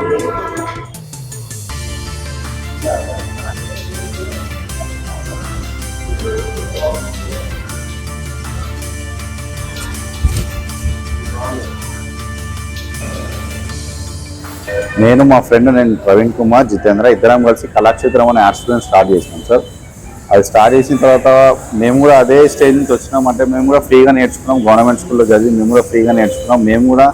నేను మా ఫ్రెండ్ నేను ప్రవీణ్ కుమార్ జితేంద్ర ఇద్దరం కలిసి కళాక్షేత్రం అనే ఆర్ట్స్ స్టూడెంట్ స్టార్ట్ చేసినాం సార్ అది స్టార్ట్ చేసిన తర్వాత మేము కూడా అదే స్టేజ్ నుంచి వచ్చినాం. అంటే మేము కూడా ఫ్రీగా నేర్చుకున్నాం. గవర్నమెంట్ స్కూల్లో చదివి మేము కూడా ఫ్రీగా నేర్చుకున్నాం. మేము కూడా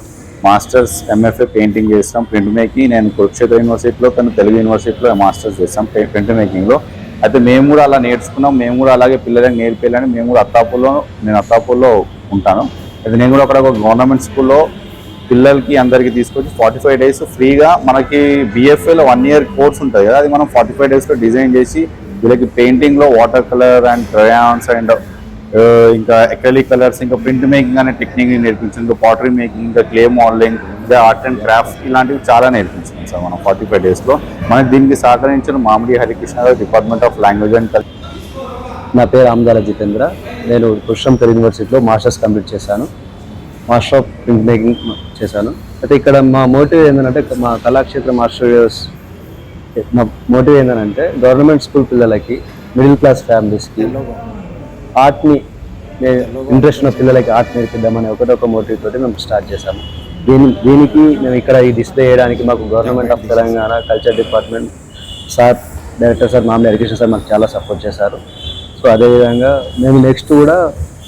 మాస్టర్స్ ఎంఎఫ్ఏ పెయింటింగ్ చేస్తాం ప్రింట్ మేకింగ్ నేను కురుక్షేత్ర యూనివర్సిటీలో తను తెలుగు యూనివర్సిటీలో మాస్టర్స్ చేస్తాం ప్రింట్ మేకింగ్లో అయితే మేము కూడా అలా నేర్చుకున్నాం. మేము కూడా అలాగే పిల్లలకి నేర్పేయాలని మేము కూడా అత్తాపూర్లో నేను అత్తాపూర్లో ఉంటాను. అయితే నేను కూడా అక్కడ ఒక గవర్నమెంట్ స్కూల్లో పిల్లలకి అందరికి తీసుకొచ్చి ఫార్టీ ఫైవ్ డేస్ ఫ్రీగా మనకి బిఎఫ్ఏలో వన్ ఇయర్ కోర్స్ ఉంటుంది కదా. అది మనం ఫార్టీ ఫైవ్ డేస్లో డిజైన్ చేసి వీళ్ళకి పెయింటింగ్లో water colour and crayons and ఇంకా ఎక్రలిక్ కలర్స్ ఇంకా ప్రింట్ మేకింగ్ అనే టెక్నిక్ నేర్పించింది పాటరీ మేకింగ్ ఇంకా క్లే మోడలింగ్ ఇంకా ఆర్ట్ అండ్ క్రాఫ్ట్ ఇలాంటివి చాలా నేర్పించాం సార్ మనం ఫార్టీ ఫైవ్ డేస్లో మనకి దీనికి సహకరించిన Mamidi Harikrishna garu department of language and culture నా పేరు ఆమ్దాల జితేంద్ర. నేను పురుషంకర్ యూనివర్సిటీలో మాస్టర్స్ కంప్లీట్ చేశాను. మాస్టర్ ఆఫ్ ప్రింట్ మేకింగ్ చేశాను. అయితే ఇక్కడ మా మోటివ్ ఏంటంటే మా కళాక్షేత్ర మాస్టర్స్ మా మోటివ్ ఏంటంటే గవర్నమెంట్ స్కూల్ పిల్లలకి మిడిల్ క్లాస్ ఫ్యామిలీస్కి ఆర్ట్ని ఇంట్రెస్ట్ ఉన్న పిల్లలకి ఆర్ట్ నేర్పిద్దామని ఒకటొక మోటివ్ తోటి మేము స్టార్ట్ చేశాము. దీని దీనికి మేము ఇక్కడ ఈ డిస్ప్లే చేయడానికి మాకు government of Telangana culture department sir director sir మామూలు ఎడ్యుకేషన్ సార్ మాకు చాలా సపోర్ట్ చేశారు. సో అదేవిధంగా మేము నెక్స్ట్ కూడా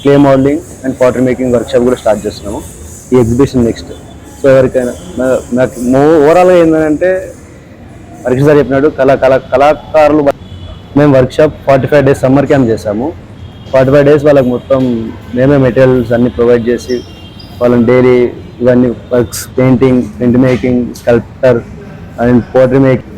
clay modelling and potter making workshop కూడా స్టార్ట్ చేస్తున్నాము. ఈ ఎగ్జిబిషన్ నెక్స్ట్ సో ఎవరికైనా నాకు నాకు ఓవరాల్గా ఏంటంటే హరీష్ సార్ చెప్పినాడు కళా కళా కళాకారులు మేము workshop forty five days summer camp చేసాము ఫార్టీ ఫైవ్ డేస్ వాళ్ళకి మొత్తం మేమే మెటీరియల్స్ అన్ని ప్రొవైడ్ చేసి వాళ్ళని డైలీ ఇవన్నీ works painting print making sculptor and pottery making